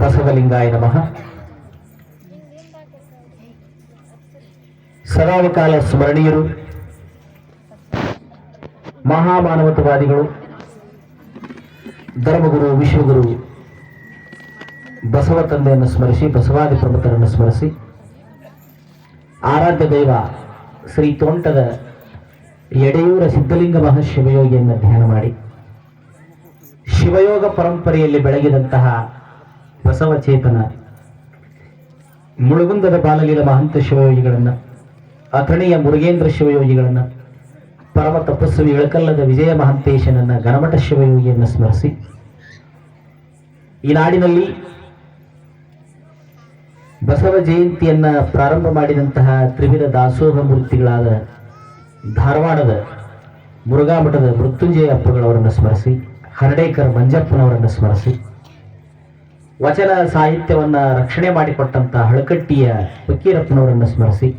ಬಸವಲಿಂಗಾಯ ನಮಃ. ಸದಾವಕಾಲ ಸ್ಮರಣೀಯರು, ಮಹಾಮಾನವತವಾದಿಗಳು, ಧರ್ಮಗುರು, ವಿಶ್ವಗುರು, ಬಸವ ತಂದೆಯನ್ನು ಸ್ಮರಿಸಿ, ಬಸವಾದಿ ಪ್ರಮುಖರನ್ನು ಸ್ಮರಿಸಿ, ಆರಾಧ್ಯ ದೈವ ಶ್ರೀ ತೋಂಟದ ಎಡೆಯೂರ ಸಿದ್ಧಲಿಂಗ ಮಹಾಶಿವಯೋಗಿಯನ್ನು ಧ್ಯಾನ ಮಾಡಿ, ಶಿವಯೋಗ ಪರಂಪರೆಯಲ್ಲಿ ಬೆಳಗಿದಂತಹ ಬಸವ ಚೇತನ ಮುಳುಗುಂದದ ಬಾಲಲೀಲ ಮಹಂತ ಶಿವಯೋಗಿಗಳನ್ನು, ಅಥಣಿಯ ಮುರುಗೇಂದ್ರ ಶಿವಯೋಗಿಗಳನ್ನು, ಪರಮ ತಪಸ್ವಿ ಇಳಕಲ್ಲದ ವಿಜಯ ಮಹಂತೇಶನನ್ನ ಗಣಮಠ ಶಿವಯೋಗಿಯನ್ನು ಸ್ಮರಿಸಿ, ಈ ನಾಡಿನಲ್ಲಿ ಬಸವ ಜಯಂತಿಯನ್ನ ಪ್ರಾರಂಭ ಮಾಡಿದಂತಹ ತ್ರಿವಿಧ ದಾಸೋಹ ಮೂರ್ತಿಗಳಾದ ಧಾರವಾಡದ ಮುರುಘಾ ಮಠದ ಮೃತ್ಯುಂಜಯ ಅಪ್ಪಗಳವರನ್ನು ಸ್ಮರಿಸಿ, ಹರಡೇಕರ್ ಮಂಜಪ್ಪನವರನ್ನು ಸ್ಮರಿಸಿ ವಚನ ಸಾಹಿತ್ಯವನ್ನ ರಕ್ಷಣೆ ಮಾಡಿಕೊಟ್ಟಂಥ ಹಳಕಟ್ಟಿಯ ಫಕೀರಪ್ಪನವರನ್ನು ಸ್ಮರಿಸಿ.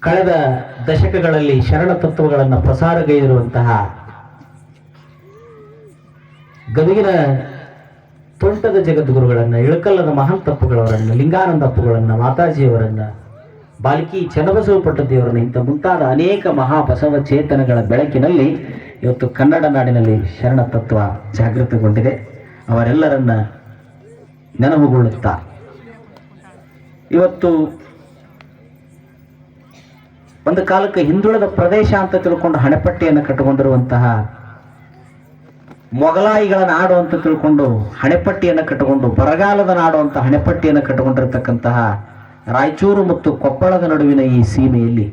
ಕಳೆದ ದಶಕಗಳಲ್ಲಿ ಶರಣ ತತ್ವಗಳನ್ನು ಪ್ರಸಾರಗೈದಿರುವಂತಹ ಗದಗಿನ ತೋಂಟದ ಜಗದ್ಗುರುಗಳನ್ನ, ಇಳಕಲ್ಲದ ಮಹಾಂತಪ್ಪಗಳವರನ್ನ ಲಿಂಗಾನಂದ ಅಪ್ಪುಗಳನ್ನು, ಮಾತಾಜಿಯವರನ್ನು, ಬಾಲ್ಕಿ ಚನ್ನಬಸವ ಪಟ್ಟದೇವರನ್ನು ಇಂಥ ಮುಂತಾದ ಅನೇಕ ಮಹಾಬಸವ ಚೇತನಗಳ ಬೆಳಕಿನಲ್ಲಿ ಇವತ್ತು ಕನ್ನಡ ನಾಡಿನಲ್ಲಿ ಶರಣ ತತ್ವ ಜಾಗೃತಗೊಂಡಿದೆ. ಅವರೆಲ್ಲರನ್ನ ನೆನಪುಗೊಳ್ಳುತ್ತಾ ಇವತ್ತು ಒಂದು ಕಾಲಕ್ಕೆ ಹಿಂದುಳಿದ ಪ್ರದೇಶ ಅಂತ ತಿಳ್ಕೊಂಡು ಹಣೆಪಟ್ಟಿಯನ್ನು ಕಟ್ಟಿಕೊಂಡಿರುವಂತಹ ಮೊಗಲಾಯಿಗಳ ನಾಡು ಅಂತ ತಿಳ್ಕೊಂಡು ಹಣೆಪಟ್ಟಿಯನ್ನು ಕಟ್ಟಿಕೊಂಡು ಬರಗಾಲದ ನಾಡು ಅಂತ ಹಣೆಪಟ್ಟಿಯನ್ನು ಕಟ್ಟಿಕೊಂಡಿರ್ತಕ್ಕಂತಹ ರಾಯಚೂರು ಮತ್ತು ಕೊಪ್ಪಳದ ನಡುವಿನ ಈ ಸೀಮೆಯಲ್ಲಿ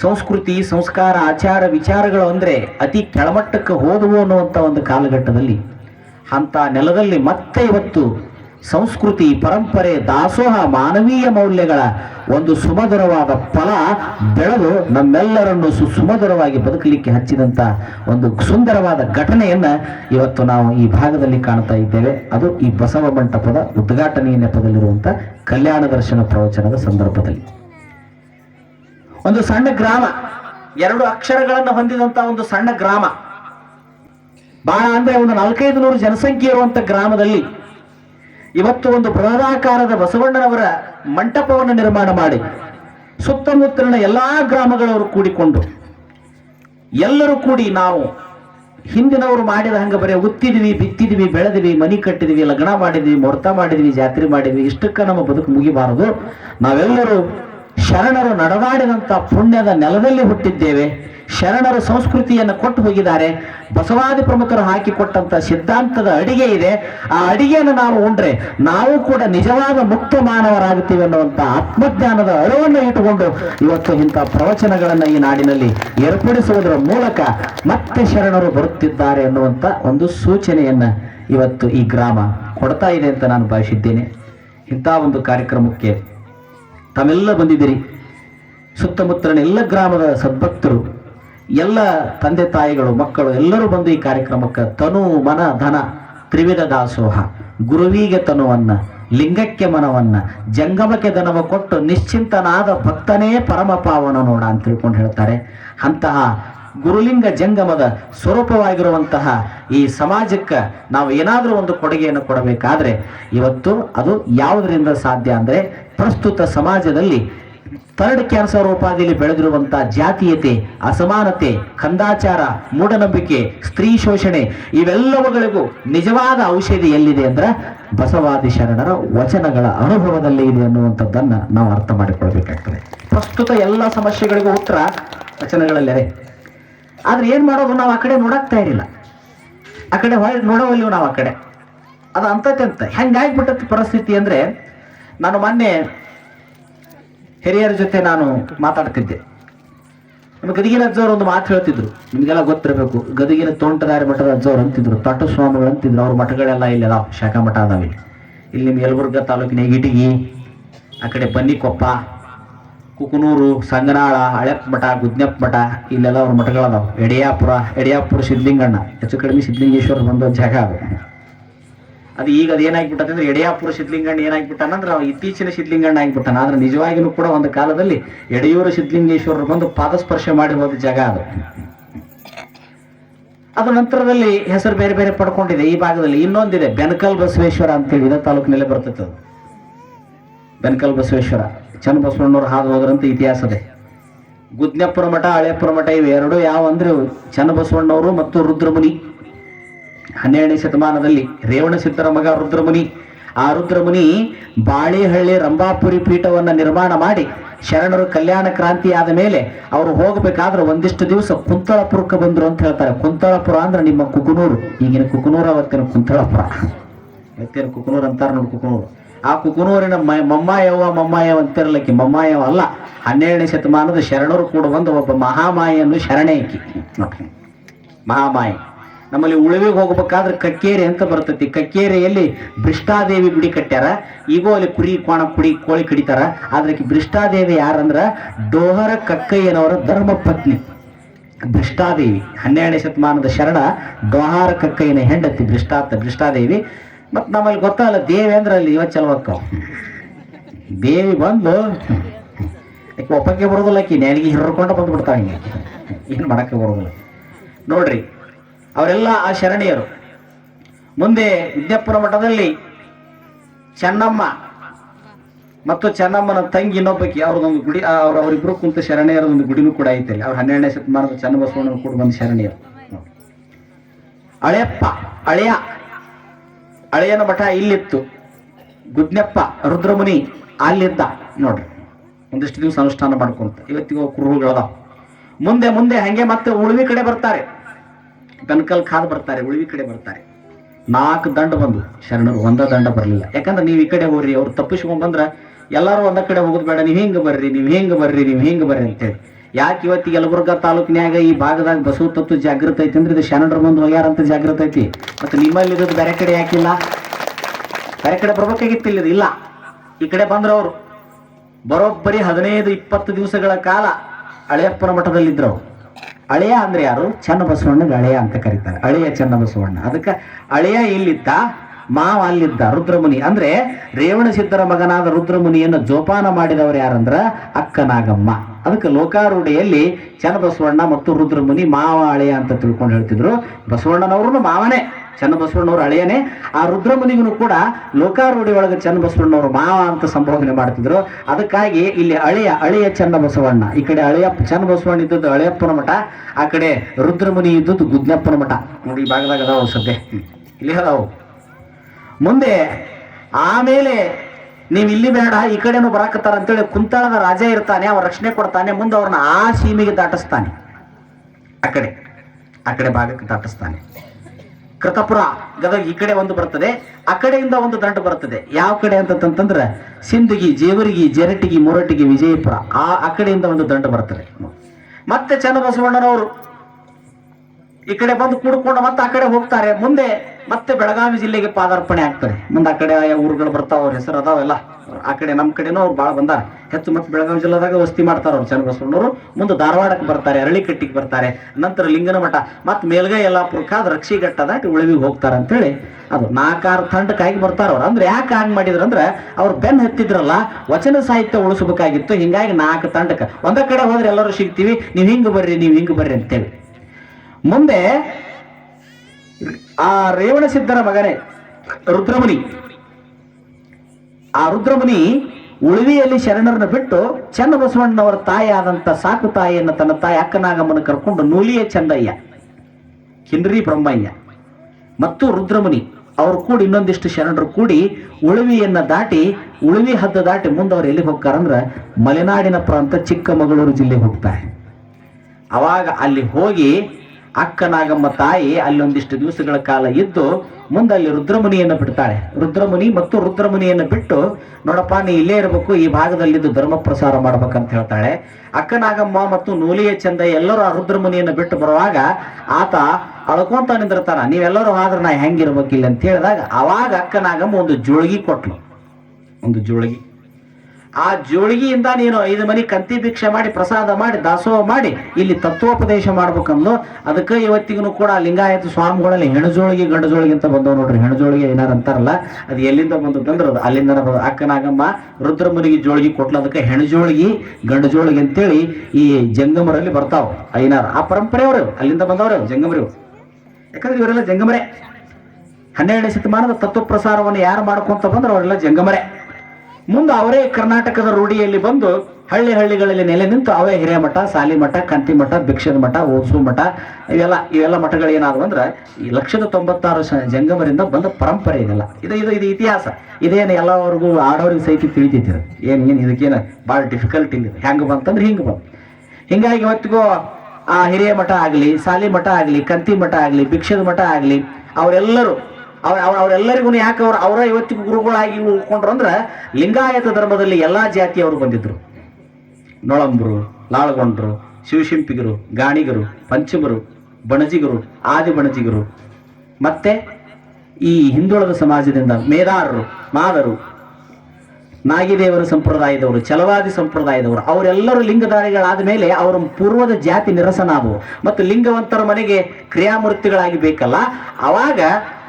ಸಂಸ್ಕೃತಿ, ಸಂಸ್ಕಾರ, ಆಚಾರ, ವಿಚಾರಗಳು ಅಂದರೆ ಅತಿ ಕೆಳಮಟ್ಟಕ್ಕೆ ಹೋದವು ಅನ್ನುವಂಥ ಒಂದು ಕಾಲಘಟ್ಟದಲ್ಲಿ. ಅಂಥ ನೆಲದಲ್ಲಿ ಮತ್ತೆ ಇವತ್ತು ಸಂಸ್ಕೃತಿ, ಪರಂಪರೆ, ದಾಸೋಹ, ಮಾನವೀಯ ಮೌಲ್ಯಗಳ ಒಂದು ಸುಮಧುರವಾದ ಫಲ ಬೆಳೆದು ನಮ್ಮೆಲ್ಲರನ್ನು ಸುಮಧುರವಾಗಿ ಬದುಕಲಿಕ್ಕೆ ಹಚ್ಚಿದಂಥ ಒಂದು ಸುಂದರವಾದ ಘಟನೆಯನ್ನು ಇವತ್ತು ನಾವು ಈ ಭಾಗದಲ್ಲಿ ಕಾಣ್ತಾ ಇದ್ದೇವೆ. ಅದು ಈ ಬಸವ ಮಂಟಪದ ಉದ್ಘಾಟನೆಯ ನೆಪದಲ್ಲಿರುವಂಥ ಕಲ್ಯಾಣ ದರ್ಶನ ಪ್ರವಚನದ ಸಂದರ್ಭದಲ್ಲಿ. ಒಂದು ಸಣ್ಣ ಗ್ರಾಮ. ಎರಡು ಅಕ್ಷರಗಳನ್ನು ಹೊಂದಿದಂತ ಒಂದು ಸಣ್ಣ ಗ್ರಾಮ. ಬಹಳ ಅಂದ್ರೆ ಒಂದು ನಾಲ್ಕೈದು ನೂರು ಜನಸಂಖ್ಯೆ ಇರುವಂತ ಗ್ರಾಮದಲ್ಲಿ ಇವತ್ತು ಒಂದು ಬೃಹದಾಕಾರದ ಬಸವಣ್ಣನವರ ಮಂಟಪವನ್ನು ನಿರ್ಮಾಣ ಮಾಡಿ ಸುತ್ತಮುತ್ತಲಿನ ಎಲ್ಲಾ ಗ್ರಾಮಗಳವರು ಕೂಡಿಕೊಂಡು ಎಲ್ಲರೂ ಕೂಡಿ ನಾವು ಹಿಂದಿನವರು ಮಾಡಿದ ಹಂಗ ಬರೀ ಉತ್ತಿದ್ವಿ ಬಿತ್ತಿದ್ವಿ, ಬೆಳೆದ್ವಿ, ಮನಿ ಕಟ್ಟಿದ್ವಿ, ಲಗ್ನ ಮಾಡಿದ್ವಿ, ಮುಹೂರ್ತ ಮಾಡಿದ್ವಿ, ಜಾತ್ರೆ ಮಾಡಿದ್ವಿ, ಇಷ್ಟಕ್ಕ ನಮ್ಮ ಬದುಕು ಮುಗಿಬಾರದು. ನಾವೆಲ್ಲರೂ ಶರಣರು ನಡೆದಾಡಿದಂಥ ಪುಣ್ಯದ ನೆಲದಲ್ಲಿ ಹುಟ್ಟಿದ್ದೇವೆ. ಶರಣರು ಸಂಸ್ಕೃತಿಯನ್ನು ಕೊಟ್ಟು ಹೋಗಿದ್ದಾರೆ. ಬಸವಾದಿ ಪ್ರಮುಖರು ಹಾಕಿಕೊಟ್ಟಂತ ಸಿದ್ಧಾಂತದ ಅಡಿಗೆ ಇದೆ. ಆ ಅಡಿಗೆಯನ್ನು ನಾವು ಉಂಡ್ರೆ ನಾವು ಕೂಡ ನಿಜವಾದ ಮುಕ್ತ ಮಾನವರಾಗುತ್ತೀವಿ ಅನ್ನುವಂತ ಆತ್ಮಜ್ಞಾನದ ಅರಿವನ್ನು ಇಟ್ಟುಕೊಂಡು ಇವತ್ತು ಇಂಥ ಪ್ರವಚನಗಳನ್ನು ಈ ನಾಡಿನಲ್ಲಿ ಏರ್ಪಡಿಸುವುದರ ಮೂಲಕ ಮತ್ತೆ ಶರಣರು ಬರುತ್ತಿದ್ದಾರೆ ಅನ್ನುವಂತ ಒಂದು ಸೂಚನೆಯನ್ನ ಇವತ್ತು ಈ ಗ್ರಾಮ ಕೊಡ್ತಾ ಇದೆ ಅಂತ ನಾನು ಭಾವಿಸಿದ್ದೇನೆ. ಇಂಥ ಒಂದು ಕಾರ್ಯಕ್ರಮಕ್ಕೆ ತಾವೆಲ್ಲ ಬಂದಿದ್ದೀರಿ. ಸುತ್ತಮುತ್ತಲಿನ ಎಲ್ಲ ಗ್ರಾಮದ ಸದ್ಭಕ್ತರು, ಎಲ್ಲ ತಂದೆ ತಾಯಿಗಳು, ಮಕ್ಕಳು ಎಲ್ಲರೂ ಬಂದು ಈ ಕಾರ್ಯಕ್ರಮಕ್ಕೆ ತನು ಮನ, ಧನ, ತ್ರಿವಿಧ ದಾಸೋಹ, ಗುರುವಿಗೆ ತನುವನ್ನು, ಲಿಂಗಕ್ಕೆ ಮನವನ್ನ, ಜಂಗಮಕ್ಕೆ ಧನವ ಕೊಟ್ಟು ನಿಶ್ಚಿಂತನಾದ ಭಕ್ತನೇ ಪರಮ ಪಾವನ ನೋಡ ಅಂತ ತಿಳ್ಕೊಂಡು ಹೇಳ್ತಾರೆ. ಅಂತಹ ಗುರುಲಿಂಗ ಜಂಗಮದ ಸ್ವರೂಪವಾಗಿರುವಂತಹ ಈ ಸಮಾಜಕ್ಕೆ ನಾವು ಏನಾದರೂ ಒಂದು ಕೊಡುಗೆಯನ್ನು ಕೊಡಬೇಕಾದ್ರೆ ಇವತ್ತು ಅದು ಯಾವುದರಿಂದ ಸಾಧ್ಯ ಅಂದರೆ ಪ್ರಸ್ತುತ ಸಮಾಜದಲ್ಲಿ ಥರ್ಡ್ ಕ್ಯಾನ್ಸರ್ ಉಪಾಧಿಯಲ್ಲಿ ಬೆಳೆದಿರುವಂತಹ ಜಾತೀಯತೆ, ಅಸಮಾನತೆ, ಕಂದಾಚಾರ, ಮೂಢನಂಬಿಕೆ, ಸ್ತ್ರೀ ಶೋಷಣೆ ಇವೆಲ್ಲವುಗಳಿಗೂ ನಿಜವಾದ ಔಷಧಿ ಎಲ್ಲಿದೆ ಅಂದ್ರೆ ಬಸವಾದಿ ಶರಣರ ವಚನಗಳ ಅನುಭವದಲ್ಲಿ ಇದೆ ಅನ್ನುವಂಥದ್ದನ್ನ ನಾವು ಅರ್ಥ ಮಾಡಿಕೊಳ್ಬೇಕಾಗ್ತದೆ. ಪ್ರಸ್ತುತ ಎಲ್ಲ ಸಮಸ್ಯೆಗಳಿಗೂ ಉತ್ತರ ವಚನಗಳಲ್ಲೇ. ಆದ್ರೆ ಏನ್ ಮಾಡೋದು ನಾವು ಆ ಕಡೆ ನೋಡಕ್ತಾ ಇರಲಿಲ್ಲ. ಆ ಕಡೆ ಹೊಯ್ ನಾವು ಆ ಕಡೆ. ಅದು ಅಂತತ್ಯಂತ. ಅಂತ ಹೆಂಗಾಗ್ಬಿಟ್ಟತಿ ಪರಿಸ್ಥಿತಿ ಅಂದ್ರೆ, ನಾನು ಮೊನ್ನೆ ಹಿರಿಯರ ಜೊತೆ ನಾನು ಮಾತಾಡ್ತಿದ್ದೆ. ನಮ್ಮ ಗದಗಿನ ಅಜ್ಜವ್ರು ಒಂದು ಮಾತು ಹೇಳ್ತಿದ್ರು. ನಿಮಗೆಲ್ಲ ಗೊತ್ತಿರಬೇಕು. ಗದಗಿನ ತೋಂಟದಾರಿ ಮಠದ ಅಜ್ಜವ್ರು ಅಂತಿದ್ರು ತಟ್ಟು ಸ್ವಾಮಿಗಳು ಅಂತಿದ್ರು, ಅವ್ರ ಮಠಗಳೆಲ್ಲ ಇಲ್ಲಿ ಶಾಖಾ ಮಠ ಅದಾವ ಇಲ್ಲಿ. ಇಲ್ಲಿ ನಿಮ್ಮ ಯಲಬುರ್ಗ ತಾಲೂಕಿನ ಇಟಗಿ ಆ ಕಡೆ ಬನ್ನಿಕೊಪ್ಪ ಕುಕನೂರು, ಸಂಗನಾಳ, ಹಳೆಪ್ಪ ಮಠ ಗುದ್ನೆಪ್ ಮಠ, ಇಲ್ಲೆಲ್ಲ ಅವ್ರ ಮಠಗಳದಾವ. ಎಡಿಯಾಪುರ ಎಡಿಯಾಪುರ ಸಿದ್ಲಿಂಗಣ್ಣ. ಹೆಚ್ಚು ಕಡಿಮೆ ಸಿದ್ಲಿಂಗೇಶ್ವರ ಬಂದ ಜಾಗ ಅದು. ಅದು ಈಗ ಅದು ಏನಾಗ್ಬಿಟ್ಟದೆ ಅಂದ್ರೆ ಎಡೆಯಾಪುರ ಸಿದ್ಲಿಂಗಣ್ಣ ಏನಾಗ್ಬಿಟ್ಟಾನ ಅಂದ್ರೆ ಇತ್ತೀಚಿನ ಸಿದ್ಲಿಂಗಣ್ಣ ಆಗ್ಬಿಟ್ಟಾನ. ಆದ್ರೆ ನಿಜವಾಗಿನೂ ಕೂಡ ಒಂದು ಕಾಲದಲ್ಲಿ ಎಡೆಯೂರು ಸಿದ್ಲಿಂಗೇಶ್ವರರು ಬಂದು ಪಾದಸ್ಪರ್ಶ ಮಾಡಿ ಹೋದ ಜಾಗ ಅದು. ಅದ ನಂತರದಲ್ಲಿ ಹೆಸರು ಬೇರೆ ಬೇರೆ ಪಡ್ಕೊಂಡಿದೆ. ಈ ಭಾಗದಲ್ಲಿ ಇನ್ನೊಂದಿದೆ. ಬೆನಕಲ್ ಬಸವೇಶ್ವರ ಅಂತೇಳಿ ಇದೇ ತಾಲೂಕಿನಲ್ಲೇ ಬರ್ತೈತೆ ಅದು. ಬೆನಕಲ್ ಬಸವೇಶ್ವರ. ಚನ್ನಬಸವಣ್ಣವ್ರು ಹಾದು ಹೋದ್ರಂತ ಇತಿಹಾಸ ಇದೆ ಗುದ್ನೆಪ್ಪನ ಮಠ, ಹಳೆಪ್ಪನ ಮಠ ಇವೆ ಎರಡು ಯಾವ ಅಂದ್ರೆ ಚನ್ನಬಸವಣ್ಣವರು ಮತ್ತು ರುದ್ರಮುನಿ. ಹನ್ನೆರಡನೇ ಶತಮಾನದಲ್ಲಿ ರೇವಣ ಸಿದ್ಧರ ಮಗ ರುದ್ರಮುನಿ. ಆ ರುದ್ರಮುನಿ ಬಾಳೆಹಳ್ಳಿ ರಂಭಾಪುರಿ ಪೀಠವನ್ನ ನಿರ್ಮಾಣ ಮಾಡಿ ಶರಣರು ಕಲ್ಯಾಣ ಕ್ರಾಂತಿ ಆದ ಮೇಲೆ ಅವರು ಹೋಗಬೇಕಾದ್ರೆ ಒಂದಿಷ್ಟು ದಿವಸ ಕುಂತಳಪುರಕ್ಕೆ ಬಂದರು ಅಂತ ಹೇಳ್ತಾರೆ. ಕುಂತಳಪುರ ಅಂದ್ರೆ ನಿಮ್ಮ ಕುಕನೂರು. ಈಗಿನ ಕುಕನೂರು, ಅವತ್ತಿನ ಕುಂತಳಪುರ. ಇವತ್ತಿನ ಕುಕನೂರು ಅಂತಾರೆ ನೋಡಿ ಕುಕನೂರು. ಆ ಕುಕುನೂರಿನ ಮಮ್ಮಾಯವ್ವ ಮಮ್ಮಾಯವ್ ಅಂತಿರಲಿಕ್ಕೆ ಮಮ್ಮಾಯವ ಅಲ್ಲ. ಹನ್ನೆರಡನೇ ಶತಮಾನದ ಶರಣರು ಕೂಡ ಒಂದು ಒಬ್ಬ ಮಹಾಮಾಯನ್ನು ಶರಣೆ ಇಕ್ಕಿ ಮಹಾಮಾಯಿ. ನಮ್ಮಲ್ಲಿ ಉಳುವಿಗೆ ಹೋಗ್ಬೇಕಾದ್ರೆ ಕಕ್ಕೇರಿ ಅಂತ ಬರ್ತೈತಿ. ಕಕ್ಕೇರಿಯಲ್ಲಿ ಭ್ರಿಷ್ಟಾದೇವಿ ಬಿಡಿ ಕಟ್ಟ್ಯಾರ. ಈಗೋ ಅಲ್ಲಿ ಕುರಿ ಕೋಣ ಕುಡಿ, ಕೋಳಿ ಕಡಿತಾರ. ಅದಕ್ಕೆ ಭ್ರಿಷ್ಟಾದೇವಿ ಯಾರಂದ್ರ? ಡೋಹರ ಕಕ್ಕಯ್ಯನವರ ಧರ್ಮ ಪತ್ನಿ. ಭ್ರಿಷ್ಟಾದೇವಿ ಹನ್ನೆರಡನೇ ಶತಮಾನದ ಶರಣ ಡೋಹಾರ ಕಕ್ಕಯ್ಯನ ಹೆಂಡತಿ ಭ್ರಿಷ್ಟಾತ ಭ್ರಿಷ್ಟಾದೇವಿ ಮತ್ತು ನಮ್ಮಲ್ಲಿ ಗೊತ್ತಲ್ಲ ದೇವಿ ಅಂದ್ರೆ ಅಲ್ಲಿ ಇವತ್ತು ಚಲವಕ್ಕ ದೇವಿ ಬಂದು ಯಾಕೆ ಒಪ್ಪಕ್ಕೆ ಬರೋದಿಲ್ಲ ಆಕಿ ನೆನಗಿ ಹಿರ್ಕೊಂಡು ಬಂದು ಬಿಡ್ತಾವ ಹಿಂಗೆ. ಏನು ಮಾಡಕ್ಕೆ ಬರೋದಿಲ್ಲ. ನೋಡ್ರಿ, ಅವರೆಲ್ಲ ಆ ಶರಣಿಯರು. ಮುಂದೆ ವಿದ್ಯಾಪುರ ಮಠದಲ್ಲಿ ಚೆನ್ನಮ್ಮ ಮತ್ತು ಚೆನ್ನಮ್ಮನ ತಂಗಿ ಇನ್ನೊಬ್ಬಕ್ಕೆ ಅವ್ರದೊಂದು ಗುಡಿ ಅವ್ರ, ಅವರಿಬ್ರು ಕುಂತ ಶರಣೆಯರದೊಂದು ಗುಡಿನೂ ಕೂಡ ಐತೆ ಅಲ್ಲಿ. ಅವ್ರು ಹನ್ನೆರಡನೇ ಶತಮಾನದ ಚನ್ನಬಸವಣ್ಣನ ಕೂಡ ಒಂದು ಶರಣೆಯರು. ಹಳೆಯಪ್ಪ ಹಳೆಯ ಹಳೆಯನ ಮಠ ಇಲ್ಲಿತ್ತು. ಗುದ್ನೆಪ್ಪ ರುದ್ರಮುನಿ ಅಲ್ಲಿದ್ದ. ನೋಡ್ರಿ, ಒಂದಿಷ್ಟು ದಿವಸ ಅನುಷ್ಠಾನ ಮಾಡ್ಕೊಂತ. ಇವತ್ತಿಗೂ ಕುರುಹುಗಳದಾವ. ಮುಂದೆ ಮುಂದೆ ಹಂಗೆ ಮತ್ತೆ ಉಳುವಿ ಕಡೆ ಬರ್ತಾರೆ. ಕನಕಲ್ ಖಾದ್ ಬರ್ತಾರೆ, ಉಳುವಿ ಕಡೆ ಬರ್ತಾರೆ. ನಾಲ್ಕು ದಂಡ ಬಂದು ಶರಣರು, ಒಂದ ದಂಡ ಬರಲಿಲ್ಲ. ಯಾಕಂದ್ರೆ ನೀವು ಈ ಕಡೆ ಹೋಗ್ರಿ, ಅವ್ರು ತಪ್ಪಿಸ್ಕೊಂಡ್ ಬಂದ್ರ ಎಲ್ಲರೂ ಒಂದ ಕಡೆ ಹೋಗೋದು ಬೇಡ. ನೀವು ಹಿಂಗ ಬರ್ರಿ, ನೀವು ಹಿಂಗ ಬರ್ರಿ, ನೀವು ಹಿಂಗ ಬರ್ರಿ ಅಂತೇಳಿ. ಯಾಕೆ ಇವತ್ತು ಯಲಬುರ್ಗಾ ತಾಲೂಕಿನ್ಯಾಗ ಈ ಭಾಗದಾಗ ಬಸವ ತತ್ವ ಜಾಗೃತ ಐತಿ ಅಂದ್ರೆ ಇದು ಶರಣರು ಬಂದು ಹೋಗ್ಯಾರಂತ ಜಾಗೃತ ಐತಿ. ಮತ್ತೆ ನಿಮ್ಮಲ್ಲಿ ಇರೋದು ಬೇರೆ ಕಡೆ ಯಾಕಿಲ್ಲ ಬೇರೆ ಕಡೆ ಬರ್ಬೇಕಾಗಿತ್ತು ಇಲ್ಲಿ ಇಲ್ಲ. ಈ ಕಡೆ ಬಂದ್ರೆ ಅವರು. ಬರೋಬ್ಬರಿ ಹದಿನೈದು, ಇಪ್ಪತ್ತು ದಿವಸಗಳ ಕಾಲ ಹಳೆಯಪ್ಪನ ಮಠದಲ್ಲಿದ್ದರು ಅವರು ಅಳೆಯ ಅಂದ್ರೆ ಯಾರು? ಚನ್ನಬಸವಣ್ಣಗೆ ಹಳೆಯ ಅಂತ ಕರೀತಾರೆ. ಅಳೆಯ ಚನ್ನಬಸವಣ್ಣ. ಅದಕ್ಕೆ ಅಳೆಯ ಇಲ್ಲಿದ್ದ ಮಾವ ಅಲ್ಲಿದ್ದ, ರುದ್ರಮುನಿ. ಅಂದ್ರೆ ರೇವಣ ಸಿದ್ಧರ ಮಗನಾದ ರುದ್ರಮುನಿಯನ್ನು ಜೋಪಾನ ಮಾಡಿದವರು ಯಾರಂದ್ರ? ಅಕ್ಕನಾಗಮ್ಮ. ಅದಕ್ಕೆ ಲೋಕಾರೂಢಿಯಲ್ಲಿ ಚನ್ನಬಸವಣ್ಣ ಮತ್ತು ರುದ್ರಮುನಿ ಮಾವ ಅಳೆಯ ಅಂತ ತಿಳ್ಕೊಂಡು ಹೇಳ್ತಿದ್ರು. ಬಸವಣ್ಣನವ್ರು ಮಾವನೇ ಚನ್ನಬಸವಣ್ಣವ್ರ ಅಳೆಯನೇ. ಆ ರುದ್ರಮುನಿಗೂ ಕೂಡ ಲೋಕಾರೂಢಿ ಒಳಗೆ ಚನ್ನಬಸವಣ್ಣವ್ರು ಮಾವ ಅಂತ ಸಂಬೋಧನೆ ಮಾಡ್ತಿದ್ರು. ಅದಕ್ಕಾಗಿ ಇಲ್ಲಿ ಅಳೆಯ ಅಳೆಯ ಚನ್ನಬಸವಣ್ಣ. ಈ ಕಡೆ ಅಳೆಯ, ಚನ್ನಬಸವಣ್ಣ ಇದ್ದದ್ದು ಅಳೆಯಪ್ಪನ ಮಠ, ಆ ಕಡೆ ರುದ್ರಮುನಿ ಇದ್ದದ್ದು ಗುದ್ನಪ್ಪನ ಮಠ. ನೋಡಿ, ಈ ಭಾಗದಾಗ ಅದಾವ ಸದ್ಯ. ಇಲ್ಲಿ ಅದಾವು. ಮುಂದೆ ಆಮೇಲೆ ನೀವು ಇಲ್ಲಿ ಬೇಡ, ಈ ಕಡೆನು ಬರಾಕತ್ತಾರ ಅಂತೇಳಿ ಕುಂತಳದ ರಾಜ ಇರ್ತಾನೆ, ಅವ್ರ ರಕ್ಷಣೆ ಕೊಡ್ತಾನೆ, ಮುಂದೆ ಅವ್ರನ್ನ ಆ ಸೀಮೆಗೆ ದಾಟಿಸ್ತಾನೆ. ಆ ಕಡೆ ಆ ಕಡೆ ಭಾಗಕ್ಕೆ ದಾಟಿಸ್ತಾನೆ. ಕೃತಪುರ ಗದಗ ಈ ಕಡೆ ಒಂದು ಬರ್ತದೆ, ಆ ಕಡೆಯಿಂದ ಒಂದು ದಂಡ ಬರ್ತದೆ. ಯಾವ ಕಡೆ ಅಂತಂತಂದ್ರೆ ಸಿಂಧುಗಿ, ಜೇವರಿಗಿ ಜರಟಿಗಿ ಮುರಟಿಗಿ ವಿಜಯಪುರ, ಆ ಆ ಕಡೆಯಿಂದ ಒಂದು ದಂಡ ಬರ್ತದೆ. ಮತ್ತೆ ಚನ್ನಬಸವಣ್ಣನವರು ಈ ಕಡೆ ಬಂದು ಕೂಡ್ಕೊಂಡು ಮತ್ತೆ ಆ ಕಡೆ ಹೋಗ್ತಾರೆ. ಮುಂದೆ ಮತ್ತೆ ಬೆಳಗಾವಿ ಜಿಲ್ಲೆಗೆ ಪಾದಾರ್ಪಣೆ ಆಗ್ತಾರೆ ಮುಂದೆ ಆ ಕಡೆ ಆಯಾ ಊರುಗಳು ಬರ್ತಾವ, ಅವ್ರ ಹೆಸರು ಅದಾವೆಲ್ಲ ಆ ಕಡೆ ನಮ್ಮ ಕಡೆನೂ ಅವ್ರು ಭಾಳ ಬಂದಾರ. ಹೆಚ್ಚು ಮತ್ತೆ ಬೆಳಗಾವಿ ಜಿಲ್ಲೆದಾಗ ವಸ್ತಿ ಮಾಡ್ತಾರ ಅವ್ರು ಚನ್ನಬಸವಣ್ಣವರು. ಮುಂದೆ ಧಾರವಾಡಕ್ಕೆ ಬರ್ತಾರೆ, ಅರಳಿಕಟ್ಟಿಗೆ ಬರ್ತಾರೆ. ನಂತರ ಲಿಂಗನ ಮಠ ಮತ್ತೆ ಮೇಲ್ಗೈ ಯಲ್ಲಾಪುರಕ್ಕಾದ ರಕ್ಷಿಘಟ್ಟ ದಾಟಿ ಹೋಗ್ತಾರೆ ಹೋಗ್ತಾರ ಅಂತೇಳಿ ಅದು ನಾಲ್ಕಾರು ತಂಡಕ್ಕಾಗಿ ಬರ್ತಾರ ಅವ್ರು. ಅಂದ್ರೆ ಯಾಕೆ ಹಂಗೆ ಮಾಡಿದ್ರು ಅಂದ್ರೆ ಅವ್ರು ಬೆನ್ ಹತ್ತಿದ್ರಲ್ಲ, ವಚನ ಸಾಹಿತ್ಯ ಉಳಿಸಬೇಕಾಗಿತ್ತು. ಹಿಂಗಾಗಿ ನಾಲ್ಕು ತಂಡಕ್ಕೆ ಒಂದ ಕಡೆ ಹೋದ್ರೆ ಎಲ್ಲರೂ ಸಿಗ್ತೀವಿ, ನೀವು ಹಿಂಗೆ ಬರ್ರಿ, ನೀವು ಹಿಂಗೆ ಬರ್ರಿ ಅಂತೇಳಿ. ಮುಂದೆ ಆ ರೇವಣ ಸಿದ್ಧರ ಮಗನೇ, ರುದ್ರಮುನಿ. ಆ ರುದ್ರಮುನಿ ಉಳುವಿಯಲ್ಲಿ ಶರಣರನ್ನು ಬಿಟ್ಟು ಚನ್ನಬಸವಣ್ಣನವರ ತಾಯಿ ಆದಂತ ಸಾಕು ತಾಯಿಯನ್ನು ತನ್ನ ತಾಯಿ ಅಕ್ಕನಾಗಮ್ಮನ ಕರ್ಕೊಂಡು ನೂಲಿಯ ಚಂದಯ್ಯ ಕಿನ್ರಿ ಬ್ರಹ್ಮಯ್ಯ. ಮತ್ತು ರುದ್ರಮುನಿ, ಅವರು ಕೂಡಿ ಇನ್ನೊಂದಿಷ್ಟು ಶರಣರು ಕೂಡಿ ಉಳುವಿಯನ್ನ ದಾಟಿ, ಉಳುವಿ ಹದ್ದ ದಾಟಿ ಮುಂದೆ ಅವ್ರು ಎಲ್ಲಿ ಹೋಗ್ತಾರಂದ್ರ ಮಲೆನಾಡಿನ ಪ್ರಾಂತ ಚಿಕ್ಕಮಗಳೂರು ಜಿಲ್ಲೆಗೆ ಹೋಗ್ತಾರೆ. ಅವಾಗ ಅಲ್ಲಿ ಹೋಗಿ ಅಕ್ಕನಾಗಮ್ಮ ತಾಯಿ ಅಲ್ಲಿ ಒಂದಿಷ್ಟು ದಿವಸಗಳ ಕಾಲ ಇದ್ದು ಮುಂದೆ ಅಲ್ಲಿ ರುದ್ರಮುನಿಯನ್ನು ಬಿಡ್ತಾಳೆ. ರುದ್ರಮುನಿ ಮತ್ತು ರುದ್ರಮುನಿಯನ್ನು ಬಿಟ್ಟು, ನೋಡಪ್ಪ, ನೀ ಇಲ್ಲೇ ಇರಬೇಕು, ಈ ಭಾಗದಲ್ಲಿದ್ದು ಧರ್ಮ ಪ್ರಸಾರ ಮಾಡ್ಬೇಕಂತ ಹೇಳ್ತಾಳೆ. ಅಕ್ಕನಾಗಮ್ಮ ಮತ್ತು ನೂಲಿಯ ಚಂದ ಎಲ್ಲರೂ ಆ ರುದ್ರಮುನಿಯನ್ನು ಬಿಟ್ಟು ಬರುವಾಗ ಆತ ಅಳ್ಕೊಂತ ನಿಂದಿರ್ತಾನ. ನೀವೆಲ್ಲರೂ ಆದ್ರೆ ನಾ ಹೆಂಗಿರ್ಬೇಕಿಲ್ಲ ಅಂತ ಹೇಳಿದಾಗ ಅವಾಗ ಅಕ್ಕನಾಗಮ್ಮ ಒಂದು ಜೋಳಗಿ ಕೊಟ್ಲು. ಒಂದು ಜೋಳಿಗೆ. ಆ ಜೋಳಿಗೆಯಿಂದ ನೀನು ಐದು ಮನಿ ಕಂತಿ ಭಿಕ್ಷೆ ಮಾಡಿ, ಪ್ರಸಾದ ಮಾಡಿ, ದಾಸೋಹ ಮಾಡಿ, ಇಲ್ಲಿ ತತ್ವೋಪದೇಶ ಮಾಡ್ಬೇಕಂದು ಅದಕ್ಕೆ ಇವತ್ತಿಗೂ ಕೂಡ ಲಿಂಗಾಯತ ಸ್ವಾಮಿಗಳಲ್ಲಿ ಹೆಣಜೋಳಿಗೆ, ಗಂಡಜೋಳಿಗೆ ಅಂತ ಬಂದವ್ ನೋಡ್ರಿ. ಹೆಣಜೋಳಿಗೆ ಏನಾರು ಅಂತಾರಲ್ಲ, ಅದು ಎಲ್ಲಿಂದ ಬಂದದಂದ್ರೆ ಅದು ಅಲ್ಲಿಂದ ಅಕ್ಕನಾಗಮ್ಮ, ರುದ್ರಮುನಿಗೆ ಜೋಳಿಗೆ ಕೊಟ್ಲ, ಅದಕ್ಕೆ ಹೆಣಜೋಳಿಗೆ, ಗಂಡಜೋಳಿಗೆ ಅಂತೇಳಿ ಈ ಜಂಗಮರಲ್ಲಿ ಬರ್ತಾವ. ಐನಾರು. ಆ ಪರಂಪರೆಯವರು ಅಲ್ಲಿಂದ ಬಂದವರು ಜಂಗಮರಿವು ಯಾಕಂದ್ರೆ ಇವರೆಲ್ಲ ಜಂಗಮರೆ. ಹನ್ನೆರಡನೇ ಶತಮಾನದ ತತ್ವ ಪ್ರಸಾರವನ್ನು ಯಾರು ಮಾಡ್ಕೊಂತ ಬಂದ್ರೆ ಅವರೆಲ್ಲ ಜಂಗಮರೆ. ಮುಂದೆ ಅವರೇ ಕರ್ನಾಟಕದ ರೂಢಿಯಲ್ಲಿ ಬಂದು ಹಳ್ಳಿ ಹಳ್ಳಿಗಳಲ್ಲಿ ನೆಲೆ ನಿಂತು ಅವೇ ಹಿರೇಮಠ ಸಾಲಿಮಠ ಕಂತಿ ಮಠ ಭಿಕ್ಷದ ಮಠ, ಓಸು ಮಠ, ಇವೆಲ್ಲ ಇವೆಲ್ಲ ಮಠಗಳು ಏನಾದವು ಅಂದ್ರೆ ಈ ಲಕ್ಷದ ತೊಂಬತ್ತಾರು ಜಂಗಮರಿಂದ ಬಂದ ಪರಂಪರೆ ಇದೆಲ್ಲ. ಇದು ಇದು ಇದು ಇತಿಹಾಸ. ಇದೇನು ಎಲ್ಲವರೆಗೂ ಆಡೋರಿಗೆ ಸಹಿತ ತಿಳಿತೈತಿ ಏನು ಏನು, ಇದಕ್ಕೇನು ಭಾಳ ಡಿಫಿಕಲ್ಟ್ ಇಲ್ಲ ಹೆಂಗೆ ಬಂತಂದ್ರೆ ಹಿಂಗೆ ಬಂತು. ಹಿಂಗಾಗಿ ಇವತ್ತಿಗೂ ಆ ಹಿರಿಯ ಮಠ ಆಗಲಿ, ಸಾಲಿ ಮಠ ಆಗಲಿ ಕಂತಿ ಮಠ ಆಗಲಿ, ಭಿಕ್ಷದ ಮಠ ಆಗಲಿ, ಅವರೆಲ್ಲರೂ ಅವ್ರ ಅವ್ರ ಅವರೆಲ್ಲರಿಗೂ ಯಾಕೆ ಅವ್ರು ಅವರ ಇವತ್ತಿಗೂ ಗುರುಗಳಾಗಿ ಉಳ್ಕೊಂಡ್ರು ಅಂದ್ರೆ ಲಿಂಗಾಯತ ಧರ್ಮದಲ್ಲಿ ಎಲ್ಲಾ ಜಾತಿಯವರು ಬಂದಿದ್ರು. ನೊಳಂಬರು, ಲಾಳ್ಗೊಂಡ್ರು, ಶಿವಶಿಂಪಿಗರು, ಗಾಣಿಗರು, ಪಂಚಮರು, ಬಣಜಿಗರು ಆದಿ ಬಣಜಿಗರು ಮತ್ತೆ ಈ ಹಿಂದುಳಿದ ಸಮಾಜದಿಂದ ಮೇದಾರರು, ಮಾದರು, ನಾಗಿದೇವರ ಸಂಪ್ರದಾಯದವರು, ಚಲವಾದಿ ಸಂಪ್ರದಾಯದವರು, ಅವರೆಲ್ಲರೂ ಲಿಂಗಧಾರಿಗಳಾದ ಮೇಲೆ ಅವರ ಪೂರ್ವದ ಜಾತಿ ನಿರಸನ ಆದವು ಮತ್ತು ಲಿಂಗವಂತರ ಮನೆಗೆ ಕ್ರಿಯಾಮೂರ್ತಿಗಳಾಗಿ ಬೇಕಲ್ಲ, ಅವಾಗ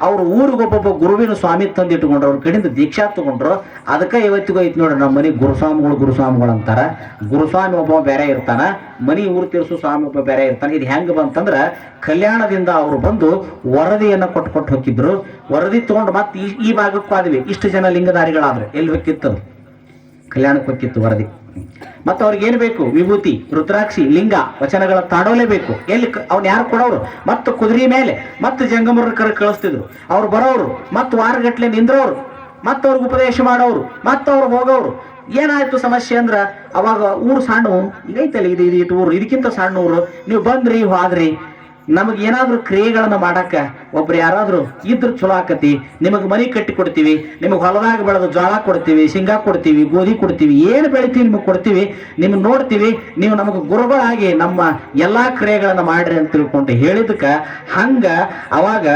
ಅವರು ಊರಿಗೊಬ್ಬೊಬ್ಬ ಗುರುವಿನ ಸ್ವಾಮಿ ತಂದಿಟ್ಟುಕೊಂಡ್ರು, ಅವ್ರ ಕಡೆಯಿಂದ ದೀಕ್ಷಾ ತಗೊಂಡ್ರು. ಅದಕ್ಕೆ ಇವತ್ತಿಗೂ ಐತಿ ನೋಡ್ರಿ, ನಮ್ಮ ಮನೆ ಗುರುಸ್ವಾಮಿಗಳು ಗುರುಸ್ವಾಮಿಗಳು ಅಂತಾರೆ. ಗುರುಸ್ವಾಮಿ ಒಬ್ಬ ಬೇರೆ ಇರ್ತಾನ, ಮನಿ ಊರು ತೀರ್ಸು ಸ್ವಾಮಿ ಒಬ್ಬ ಬೇರೆ ಇರ್ತಾನೆ. ಇದು ಹೆಂಗೆ ಬಂತಂದ್ರೆ ಕಲ್ಯಾಣದಿಂದ ಅವರು ಬಂದು ವರದಿಯನ್ನು ಕೊಟ್ಟು ಕೊಟ್ಟು ಹೋಗಿದ್ರು ವರದಿ ತಗೊಂಡು ಮತ್ತೆ ಈ ಭಾಗಕ್ಕೂ ಆದ್ವಿ. ಇಷ್ಟು ಜನ ಲಿಂಗಧಾರಿಗಳಾದ್ರು. ಎಲ್ಲಿ ಹೋಗಿತ್ತು ಅದು? ಕಲ್ಯಾಣಕ್ಕೆ ಹೋಗಿತ್ತು ವರದಿ. ಮತ್ತೆ ಅವ್ರಿಗೆ ಏನು ಬೇಕು? ವಿಭೂತಿ, ರುದ್ರಾಕ್ಷಿ, ಲಿಂಗ ವಚನಗಳ ತಾಡೋಲೇಬೇಕು ಎಲ್ಲಿ ಅವ್ನು ಯಾರು ಕೊಡೋರು? ಮತ್ತು ಕುದುರೆ ಮೇಲೆ, ಮತ್ತು ಜಂಗಮರ ಕರ ಕಳಿಸ್ತಿದ್ರು. ಅವ್ರು ಬರೋರು ಮತ್ತು ವಾರಗಟ್ಲೆ ನಿಂದ್ರೋರು ಮತ್ತು ಅವ್ರಿಗೆ ಉಪದೇಶ ಮಾಡೋರು ಮತ್ತು ಅವ್ರು ಹೋಗೋರು ಏನಾಯ್ತು ಸಮಸ್ಯೆ ಅಂದ್ರೆ, ಅವಾಗ ಊರು ಸಣ್ಣ ಐತಲ್ಲ ಇದು ಇದು ಇಟ್ಟು ಊರು. ಇದಕ್ಕಿಂತ ಸಣ್ಣ ಊರು ನೀವು ಬಂದ್ರಿ ಹೋದ್ರಿ ನಮಗೆ ಏನಾದರೂ ಕ್ರಿಯೆಗಳನ್ನು ಮಾಡಕ್ಕೆ ಒಬ್ರು ಯಾರಾದರೂ ಇದ್ರ ಚಲೋ ಆಕತಿ. ನಿಮಗೆ ಮನೆ ಕಟ್ಟಿ ಕೊಡ್ತೀವಿ, ನಿಮಗೆ ಹೊಲದಾಗ ಬೆಳೆದು ಜ್ವಾಳ ಕೊಡ್ತೀವಿ, ಶೇಂಗಾ ಕೊಡ್ತೀವಿ, ಗೋಧಿ ಕೊಡ್ತೀವಿ, ಏನು ಬೆಳಿತೀವಿ ನಿಮಗೆ ಕೊಡ್ತೀವಿ. ನಿಮ್ಗೆ ನೋಡ್ತೀವಿ, ನೀವು ನಮಗೆ ಗುರುಗಳಾಗಿ ನಮ್ಮ ಎಲ್ಲ ಕ್ರಿಯೆಗಳನ್ನು ಮಾಡ್ರಿ ಅಂತ ತಿಳ್ಕೊಂಡು ಹೇಳಿದಕ್ಕೆ ಹಂಗೆ ಅವಾಗ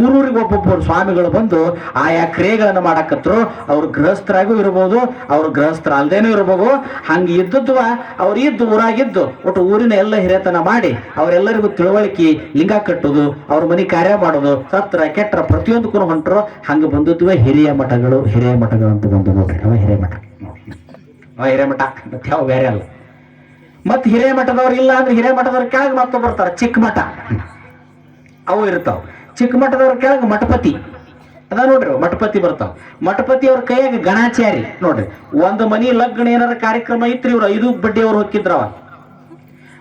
ಊರೂರಿಗೆ ಒಬ್ಬೊಬ್ಬರು ಸ್ವಾಮಿಗಳು ಬಂದು ಆಯಾ ಕ್ರಿಯೆಗಳನ್ನು ಮಾಡಕತ್ರು. ಅವ್ರು ಗೃಹಸ್ಥರಾಗೂ ಇರ್ಬೋದು, ಅವ್ರು ಗೃಹಸ್ಥರ ಅಲ್ದೇನೂ ಇರ್ಬೋದು. ಹಂಗೆ ಇದ್ದದ್ದು ಅವ್ರು ಇದ್ದು ಊರಾಗಿದ್ದು, ಒಟ್ಟು ಊರಿನ ಎಲ್ಲ ಹಿರೇತನ ಮಾಡಿ ಅವರೆಲ್ಲರಿಗೂ ತಿಳುವಳಿಕೆ ಲಿಂಗ ಕಟ್ಟೋದು ಅವ್ರ ಮನೆ ಕಾರ್ಯ ಮಾಡೋದು ಸತ್ರ ಕೆಟ್ಟರ ಪ್ರತಿಯೊಂದಕ್ಕೂ ಹೊಂಟರು, ಹಂಗ ಬಂದದ್ದುವೆ ಹಿರಿಯ ಮಠಗಳು ಹಿರಿಯ ಮಠಗಳು ಅಂತ ಬಂದು ನೋಡ್ರಿ. ಅವ ಹಿರಿಯ ಮಠ. ಅವ ಹಿರಿಯ ಮಠ. ಮತ್ತೆ ಯಾವ ಬೇರೆ ಅಲ್ಲ. ಮತ್ತೆ ಹಿರಿಯ ಮಠದವ್ರು ಇಲ್ಲ ಅಂದ್ರೆ ಹಿರಿಯ ಮಠದವ್ರ ಕೆಳಗೆ ಮತ್ತೊಬ್ಬ ಬರ್ತಾರ ಚಿಕ್ಕ ಮಠ. ಅವು ಇರ್ತಾವ. ಚಿಕ್ಕ ಮಠದವ್ರ ಕೆಳಗೆ ಮಠಪತಿ. ಅದ ನೋಡ್ರಿ ಮಠಪತಿ ಬರ್ತಾವ. ಮಠಪತಿ ಅವ್ರ ಕೈಯಾಗ ಗಣಾಚಾರಿ. ನೋಡ್ರಿ, ಒಂದು ಮನಿ ಲಗ್ನ ಏನಾರ ಕಾರ್ಯಕ್ರಮ ಇತ್ರಿ ಇವ್ರು ಐದು ಬಡ್ಡಿ ಅವ್ರು ಹೋಗಿದ್ರವ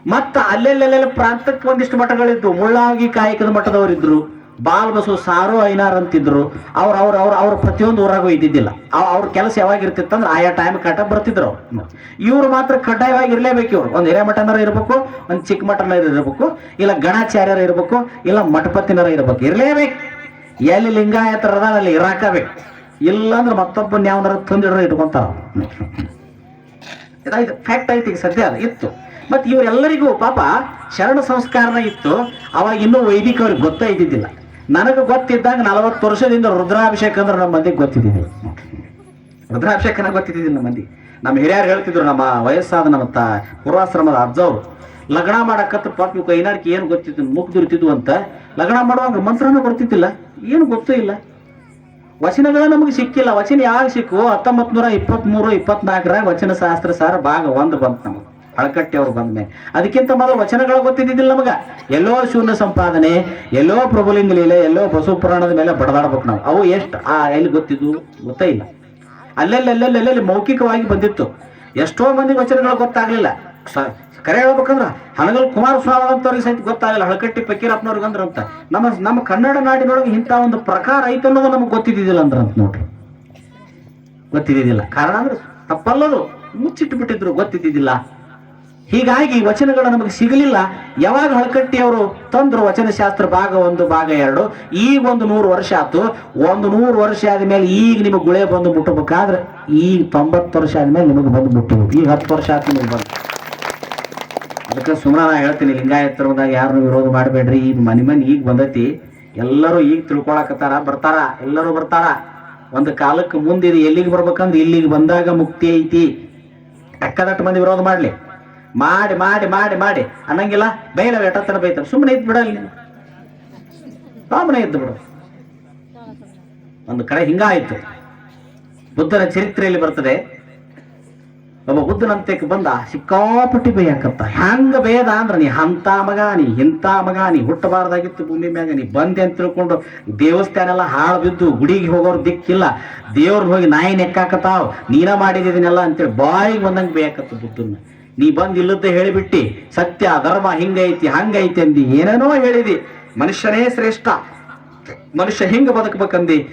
ಮತ್ತ ಅಲ್ಲೆಲ್ಲೆಲ್ಲ ಪ್ರಾಂತಕ್ಕೆ ಒಂದಿಷ್ಟು ಮಠಗಳಿದ್ವು. ಮುಳ್ಳಾಗಿ ಕಾಯಕದ ಮಠದವರಿದ್ರು ಬಾಲ್ ಬಸು ಸಾರು ಐನಾರ್ ಅಂತಿದ್ರು. ಅವ್ರ ಅವ್ರ ಅವ್ರ ಅವ್ರ ಪ್ರತಿಯೊಂದು ಊರಾಗೂ ಇದ್ದಿದ್ದಿಲ್ಲ. ಅವ್- ಅವ್ರ ಕೆಲಸ ಯಾವಾಗ ಇರ್ತಿತ್ತಂದ್ರೆ ಆಯಾ ಟೈಮ್ ಕಟ ಬರ್ತಿದ್ರು ಇವ್ರು ಮಾತ್ರ ಕಡ್ಡಾಯವಾಗಿ ಇರ್ಲೇಬೇಕು ಇವ್ರು. ಒಂದು ಹಿರೇ ಮಠನರ ಇರ್ಬೇಕು, ಒಂದು ಚಿಕ್ಕ ಮಠನರ ಇರ್ಬೇಕು, ಇಲ್ಲ ಗಣಾಚಾರ್ಯರ ಇರ್ಬೇಕು, ಇಲ್ಲ ಮಠಪತಿನರ ಇರ್ಬೇಕು. ಇರಲೇಬೇಕು. ಎಲ್ಲಿ ಲಿಂಗಾಯತರ ಅಲ್ಲಿ ಇರಾಕಬೇಕು. ಇಲ್ಲಾಂದ್ರೆ ಮತ್ತೊಬ್ಬ ಯಾವನಾರ ತಂದಿಡ್ರ ಇಟ್ಕೊಂತಾರ ಇದಾಯ್ತು ಫ್ಯಾಕ್ಟ್ ಐತಿ ಈಗ ಸದ್ಯ ಅದು. ಇತ್ತು. ಮತ್ತೆ ಇವರೆಲ್ಲರಿಗೂ ಪಾಪ ಶರಣ ಸಂಸ್ಕಾರನ ಇತ್ತು. ಅವಾಗ ಇನ್ನೂ ವೈದಿಕ ಅವ್ರಿಗೆ ಗೊತ್ತೇ ಇದ್ದಿದ್ದಿಲ್ಲ. ನನಗೆ ಗೊತ್ತಿದ್ದಾಗ ನಲವತ್ತು ವರ್ಷದಿಂದ ರುದ್ರಾಭಿಷೇಕ ಅಂದ್ರೆ ನಮ್ಮ ಮಂದಿಗೆ ಗೊತ್ತಿದ್ದಿದ್ದಿಲ್ಲ. ರುದ್ರಾಭಿಷೇಕನ ಗೊತ್ತಿದ್ದಿದ್ದಿಲ್ಲ ನಮ್ಮ ಮಂದಿ. ನಮ್ಮ ಹಿರಿಯರು ಹೇಳ್ತಿದ್ರು ನಮ್ಮ ವಯಸ್ಸಾದ ನಮ್ಮ ತ ಪೂರ್ವಾಶ್ರಮದ ಲಗ್ನ ಮಾಡಕತ್ತ ಪಾಪ ಇವ್ ಕೈನಾರಿಕೆ ಏನು ಗೊತ್ತಿತ್ತು ಮುಗ್ದುರಿತಿದ್ವು ಅಂತ. ಲಗ್ನ ಮಾಡುವಾಗ ಮಂತ್ರನೂ ಬರ್ತಿದ್ದಿಲ್ಲ. ಏನು ಗೊತ್ತೂ ಇಲ್ಲ. ವಚನಗಳ ನಮಗೆ ಸಿಕ್ಕಿಲ್ಲ. ವಚನ ಯಾವಾಗ ಸಿಕ್ಕು? ಹತ್ತೊಂಬತ್ ನೂರ ಇಪ್ಪತ್ಮೂರು ಇಪ್ಪತ್ನಾಲ್ಕರಾಗ ವಚನ ಶಾಸ್ತ್ರ ಸಾರ ಭಾಗ ಒಂದು ಬಂತು ನಮಗೆ ಹಳಕಟ್ಟಿ ಅವ್ರು ಬಂದ ಅದಕ್ಕಿಂತ ಮೊದಲು ವಚನಗಳು ಗೊತ್ತಿದ್ದಿದ್ದಿಲ್ಲ ನಮಗ. ಎಲ್ಲೋ ಶೂನ್ಯ ಸಂಪಾದನೆ, ಎಲ್ಲೋ ಪ್ರಭುಲಿಂಗ ಲೀಲೆ, ಎಲ್ಲೋ ಬಸವ ಪುರಾಣದ ಮೇಲೆ ಬಡದಾಡ್ಬೇಕು ನಾವು. ಅವು ಎಷ್ಟು? ಆ, ಎಲ್ಲಿ ಗೊತ್ತಿದ್ದು? ಗೊತ್ತೇ ಇಲ್ಲ. ಅಲ್ಲೆಲ್ಲಿ ಅಲ್ಲೆಲ್ಲ ಅಲ್ಲೆಲ್ಲಿ ಮೌಖಿಕವಾಗಿ ಬಂದಿತ್ತು. ಎಷ್ಟೋ ಮಂದಿ ವಚನಗಳು ಗೊತ್ತಾಗ್ಲಿಲ್ಲ. ಕರೆ ಹೇಳ್ಬೇಕಂದ್ರ ಹನಗಲ್ ಕುಮಾರಸ್ವಾಮಿ ಅಂತವ್ರಿಗೆ ಸಹಿತ ಗೊತ್ತಾಗಲ್ಲ ಹಳಕಟ್ಟಿ ಫಕೀರಪ್ಪನವ್ರಿಗೆ ಅಂದ್ರಂತ. ನಮ್ಮ ನಮ್ಮ ಕನ್ನಡ ನಾಡಿನೊಳಗೆ ಇಂಥ ಒಂದು ಪ್ರಕಾರ ಐತೆ ಅನ್ನೋದು ನಮ್ಗೆ ಗೊತ್ತಿದ್ದಿದ್ದಿಲ್ಲ ಅಂದ್ರಂತ ನೋಡ್ರಿ. ಗೊತ್ತಿದ್ದಿದ್ದಿಲ್ಲ. ಕಾರಣ ಅಂದ್ರೆ ತಪ್ಪಲ್ಲದು. ಮುಚ್ಚಿಟ್ಟು ಬಿಟ್ಟಿದ್ರು ಗೊತ್ತಿದ್ದಿದ್ದಿಲ್ಲ. ಹೀಗಾಗಿ ವಚನಗಳು ನಮಗೆ ಸಿಗಲಿಲ್ಲ. ಯಾವಾಗ ಹಳಕಟ್ಟಿ ಅವರು ತಂದ್ರು ವಚನಶಾಸ್ತ್ರ ಭಾಗ ಒಂದು, ಭಾಗ ಎರಡು, ಈಗ ಒಂದು ನೂರು ವರ್ಷ ಆಯ್ತು. ಒಂದು ನೂರು ವರ್ಷ ಆದಮೇಲೆ ಈಗ ನಿಮಗೆ ಗುಳೆ ಬಂದು ಮುಟ್ಟಬೇಕಾದ್ರೆ ಈಗ ತೊಂಬತ್ತು ವರ್ಷ ಆದಮೇಲೆ ನಿಮಗೆ ಬಂದು ಮುಟ್ಟಬೇಕು ಈಗ ಹತ್ತು ವರ್ಷ ಆಯ್ತು ನಿಮಗೆ ಬಂದು. ಅದಕ್ಕೆ ಸುಮ್ಮನೆ ನಾ ಹೇಳ್ತೀನಿ ಲಿಂಗಾಯತರದಾಗ ಯಾರನ್ನು ವಿರೋಧ ಮಾಡಬೇಡ್ರಿ. ಈಗ ಮನೆ ಮನೆ ಈಗ ಬಂದೈತಿ. ಎಲ್ಲರೂ ಈಗ ತಿಳ್ಕೊಳಕತ್ತಾರ, ಬರ್ತಾರ, ಎಲ್ಲರೂ ಬರ್ತಾರ. ಒಂದು ಕಾಲಕ್ಕೆ ಮುಂದೆ ಇದು ಎಲ್ಲಿಗೆ ಬರ್ಬೇಕಂದ್ರೆ ಇಲ್ಲಿಗೆ ಬಂದಾಗ ಮುಕ್ತಿ ಐತಿ. ಅಕ್ಕದಟ್ಟು ಮಂದಿ ವಿರೋಧ ಮಾಡ್ಲಿ. ಮಾಡಿ ಮಾಡಿ ಮಾಡಿ ಮಾಡಿ. ಅನ್ನಂಗಿಲ್ಲ? ಬೈಲ ಎಟತನ ಬೈತಾನೆ ಸುಮ್ಮನೆ ಇದ್ದು ಅಲ್ಲಿ. ಸುಮ್ಮನೆ ಇದ್ದು ಬಿಡು. ಒಂದು ಕಡೆ ಹಿಂಗಾಯ್ತು. ಬುದ್ಧನ ಚರಿತ್ರೆಯಲ್ಲಿ ಬರ್ತದೆ. ಒಬ್ಬ ಬುದ್ಧನಂತಕ್ಕೆ ಬಂದ, ಸಿಕ್ಕಾಪಟ್ಟಿ ಬೇಯಕತ್ತ. ಹ್ಯಾಂಗ ಬೇದ ಅಂದ್ರೆ, ನೀ ಹಂತ ಮಗ, ನೀ ಇಂಥ ಮಗ, ನೀ ಹುಟ್ಟಬಾರ್ದಾಗಿತ್ತು ಭೂಮಿ ಮ್ಯಾಗ, ನೀ ಬಂದೆ ಅಂತ ತಿಳ್ಕೊಂಡು ದೇವಸ್ಥಾನ ಎಲ್ಲ ಹಾಳು ಬಿದ್ದು ಗುಡಿಗೆ ಹೋಗೋರು ದಿಕ್ಕಿಲ್ಲ. ದೇವ್ರಿಗೆ ಹೋಗಿ ನಾಯಿ ನೆಕ್ಕಾಕತಾವ್ ನೀನ ಮಾಡಿದಿನಲ್ಲ ಅಂತೇಳಿ ಬಾಯಿಗೆ ಬಂದಂಗೆ ಬೇಯಾಕತ್ತ ಬುದ್ಧನ್ನ. ನೀ ಬಂದು ಇಲ್ಲದ ಹೇಳಿಬಿಟ್ಟಿ, ಸತ್ಯ, ಧರ್ಮ ಹಿಂಗೈತಿ, ಹಂಗೈತಿ ಅಂದಿ, ಏನೇನೋ ಹೇಳಿದಿ. ಮನುಷ್ಯನೇ ಶ್ರೇಷ್ಠ. ಮನುಷ್ಯ ಹಿಂಗ ಬದುಕಬೇಕಂದಿ.